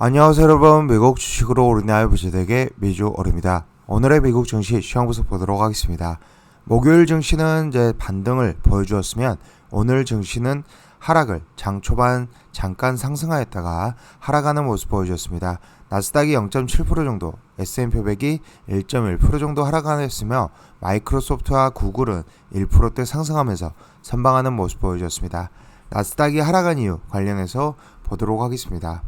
안녕하세요 여러분. 미국 주식으로 오르는 알부지에게 미주 어릅니다. 오늘의 미국 증시 시황 분석 보도록 하겠습니다. 목요일 증시는 이제 반등을 보여주었으면 오늘 증시는 하락을 장 초반 잠깐 상승하였다가 하락하는 모습 보여주었습니다. 나스닥이 0.7% 정도 S&P 500이 1.1% 정도 하락하였으며 마이크로소프트와 구글은 1%대 상승하면서 선방하는 모습 보여주었습니다. 나스닥이 하락한 이유 관련해서 보도록 하겠습니다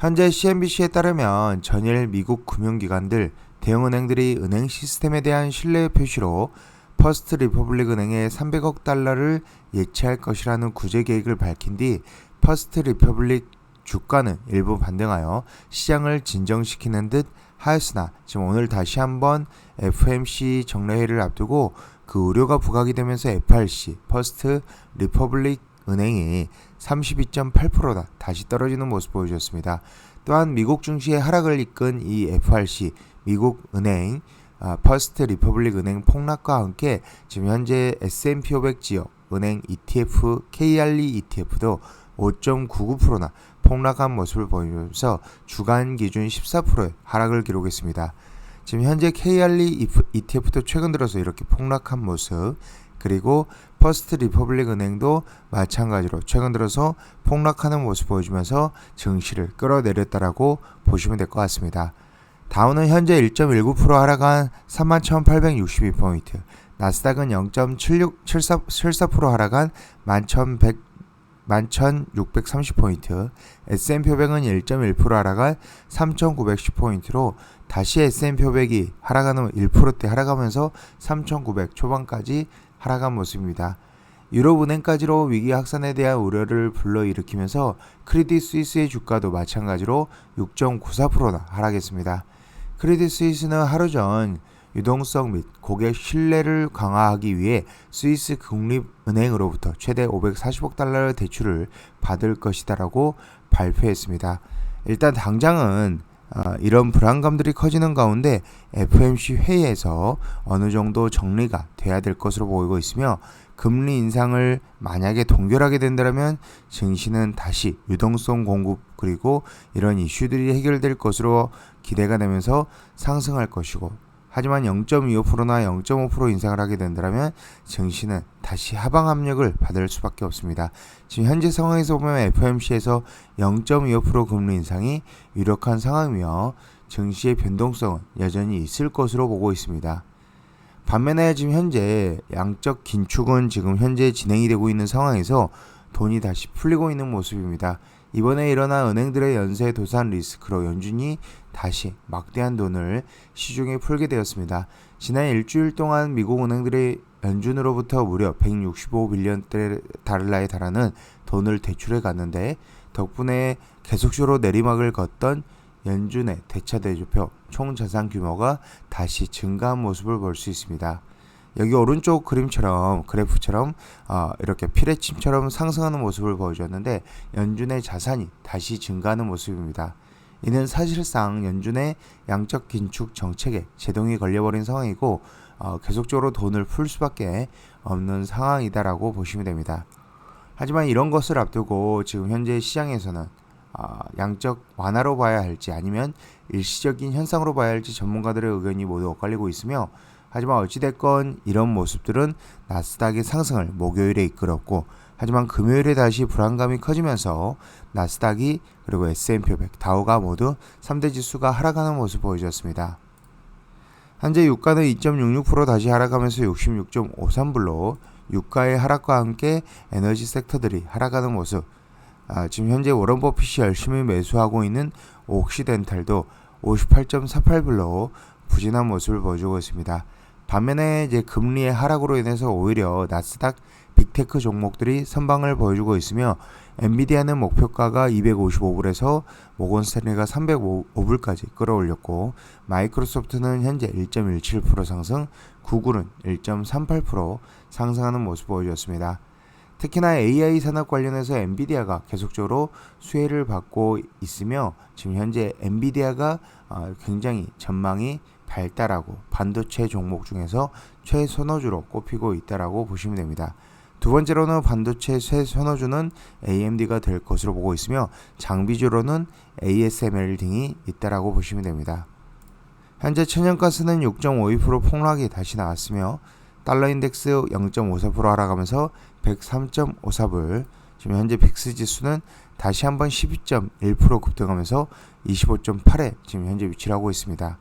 현재 CNBC에 따르면 전일 미국 금융기관들 대형은행들이 은행 시스템에 대한 신뢰 표시로 퍼스트 리퍼블릭 은행에 300억 달러를 예치할 것이라는 구제 계획을 밝힌 뒤 퍼스트 리퍼블릭 주가는 일부 반등하여 시장을 진정시키는 듯 하였으나 지금 오늘 다시 한번 FMC 정례회를 앞두고 그 우려가 부각이 되면서 FRC 퍼스트 리퍼블릭 은행이 32.8%다 다시 떨어지는 모습 보여주었습니다. 또한 미국 증시의 하락을 이끈 이 FRC 미국 은행 아, 퍼스트 리퍼블릭 은행 폭락과 함께 지금 현재 S&P 500 지역 은행 ETF KRE ETF도 5.99%나 폭락한 모습을 보이면서 주간 기준 14%의 하락을 기록했습니다. 지금 현재 KRE ETF도 최근 들어서 이렇게 폭락한 모습 그리고 퍼스트 리퍼블릭 은행도 마찬가지로 최근 들어서 폭락하는 모습 보여주면서 증시를 끌어내렸다라고 보시면 될 것 같습니다. 다우는 현재 1.19% 하락한 31,862포인트, 나스닥은 0.7674% 하락한 11,100 11,630포인트, S&P 500은 1.1% 하락한 3,910포인트로 다시 S&P 500이 하락하는 1%대 하락하면서 3,900 초반까지 하락한 모습입니다. 유럽은행까지로 위기 확산에 대한 우려를 불러일으키면서 크레딧 스위스의 주가도 마찬가지로 6.94%나 하락했습니다. 크레딧 스위스는 하루 전 유동성 및 고객 신뢰를 강화하기 위해 스위스 국립은행으로부터 최대 540억 달러의 대출을 받을 것이다라고 발표했습니다. 일단 당장은 어, 이런 불안감들이 커지는 가운데 FMC 회의에서 어느 정도 정리가 돼야 될 것으로 보이고 있으며 금리 인상을 만약에 동결하게 된다면 증시는 다시 유동성 공급 그리고 이런 이슈들이 해결될 것으로 기대가 되면서 상승할 것이고 하지만 0.25%나 0.5% 인상을 하게 된다면 증시는 다시 하방 압력을 받을 수밖에 없습니다. 지금 현재 상황에서 보면 FOMC에서 0.25% 금리 인상이 유력한 상황이며 증시의 변동성은 여전히 있을 것으로 보고 있습니다. 반면에 지금 현재 양적 긴축은 지금 현재 진행이 되고 있는 상황에서 돈이 다시 풀리고 있는 모습입니다. 이번에 일어난 은행들의 연쇄 도산 리스크로 연준이 다시 막대한 돈을 시중에 풀게 되었습니다. 지난 일주일 동안 미국 은행들의 연준으로부터 무려 165빌리언 달러에 달하는 돈을 대출해 갔는데 덕분에 계속적으로 내리막을 걷던 연준의 대차 대조표 총 자산 규모가 다시 증가한 모습을 볼 수 있습니다. 여기 오른쪽 그림처럼 그래프처럼 어, 이렇게 피레침처럼 상승하는 모습을 보여줬는데 연준의 자산이 다시 증가하는 모습입니다. 이는 사실상 연준의 양적 긴축 정책에 제동이 걸려버린 상황이고 어, 계속적으로 돈을 풀 수밖에 없는 상황이다라고 보시면 됩니다. 하지만 이런 것을 앞두고 지금 현재 시장에서는 어, 양적 완화로 봐야 할지 아니면 일시적인 현상으로 봐야 할지 전문가들의 의견이 모두 엇갈리고 있으며 하지만 어찌됐건 이런 모습들은 나스닥의 상승을 목요일에 이끌었고 하지만 금요일에 다시 불안감이 커지면서 나스닥이 그리고 S&P 500, 다우가 모두 3대 지수가 하락하는 모습 보여줬습니다. 현재 유가는 2.66% 다시 하락하면서 66.53불로 유가의 하락과 함께 에너지 섹터들이 하락하는 모습 아, 지금 현재 워런 버핏이 열심히 매수하고 있는 옥시덴탈도 58.48불로 부진한 모습을 보여주고 있습니다. 반면에 이제 금리의 하락으로 인해서 오히려 나스닥 빅테크 종목들이 선방을 보여주고 있으며 엔비디아는 목표가가 255불에서 모건스탠리가 305불까지 끌어올렸고 마이크로소프트는 현재 1.17% 상승, 구글은 1.38% 상승하는 모습 보여주었습니다. 특히나 AI 산업 관련해서 엔비디아가 계속적으로 수혜를 받고 있으며 지금 현재 엔비디아가 어, 굉장히 전망이 발달하고 반도체 종목 중에서 최선호주로 꼽히고 있다라고 보시면 됩니다. 두 번째로는 반도체 새 선호주는 AMD가 될 것으로 보고 있으며 장비주로는 ASML 등이 있다라고 보시면 됩니다. 현재 천연가스는 6.52% 폭락이 다시 나왔으며 달러 인덱스 0.54% 하락하면서 103.54불 지금 현재 빅스 지수는 다시 한번 12.1% 급등하면서 25.8에 지금 현재 위치를 하고 있습니다.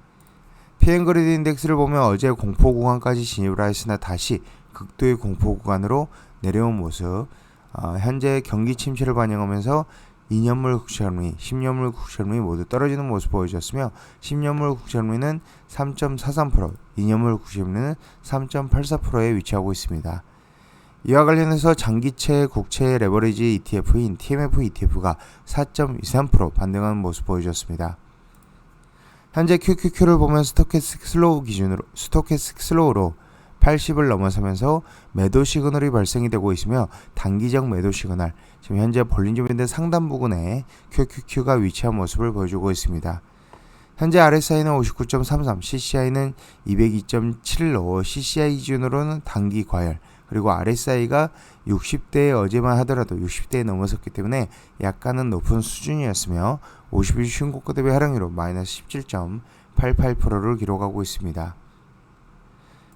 피엔그리드 인덱스를 보면 어제 공포 구간까지 진입을 하였으나 다시 극도의 공포 구간으로 내려온 모습 어, 현재 경기 침체를 반영하면서 2년물 국채금리, 10년물 국채금리 모두 떨어지는 모습 보여줬으며 10년물 국채금리는 3.43%, 2년물 국채금리는 3.84%에 위치하고 있습니다. 이와 관련해서 장기채 국채 레버리지 ETF인 TMF ETF가 4.23% 반등하는 모습 보여줬습니다. 현재 QQQ를 보면 스토캐스틱 슬로우 기준으로 스토캐스틱 슬로우로 80을 넘어서면서 매도 시그널이 발생이 되고 있으며 단기적 매도 시그널 지금 현재 볼린저 밴드 상단 부근에 QQQ가 위치한 모습을 보여주고 있습니다. 현재 RSI는 59.33, CCI는 202.7로 CCI 기준으로는 단기 과열 그리고 RSI가 60대에 어제만 하더라도 60대에 넘어섰기 때문에 약간은 높은 수준이었으며 50일 신고가 대비 하락률로 마이너스 17.88%를 기록하고 있습니다.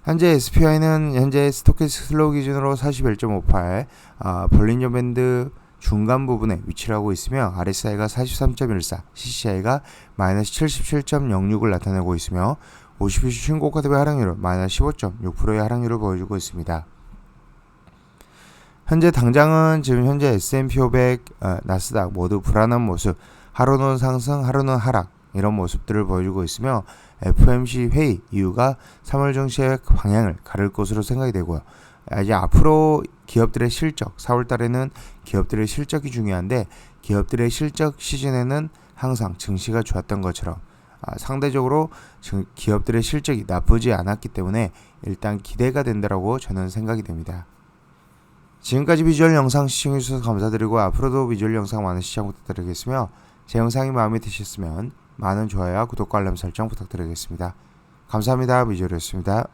현재 SPI는 현재 스토캐스틱 슬로우 기준으로 41.58, 아, 벌린저 밴드 중간 부분에 위치를 하고 있으며 RSI가 43.14, CCI가 마이너스 77.06을 나타내고 있으며 50일 신고가 대비 하락률은 마이너스 15.6%의 하락률을 보여주고 있습니다. 현재 당장은 지금 현재 S&P 500, 어, 나스닥 모두 불안한 모습, 하루는 상승, 하루는 하락 이런 모습들을 보여주고 있으며 FMC 회의 이유가 3월 증시의 방향을 가를 것으로 생각이 되고요. 이제 앞으로 기업들의 실적, 4월 달에는 기업들의 실적이 중요한데 기업들의 실적 시즌에는 항상 증시가 좋았던 것처럼 아, 상대적으로 기업들의 실적이 나쁘지 않았기 때문에 일단 기대가 된다라고 저는 생각이 됩니다. 지금까지 비주얼 영상 시청해주셔서 감사드리고 앞으로도 비주얼 영상 많은 시청 부탁드리겠으며 제 영상이 마음에 드셨으면 많은 좋아요와 구독과 알람 설정 부탁드리겠습니다. 감사합니다. 비주얼이었습니다.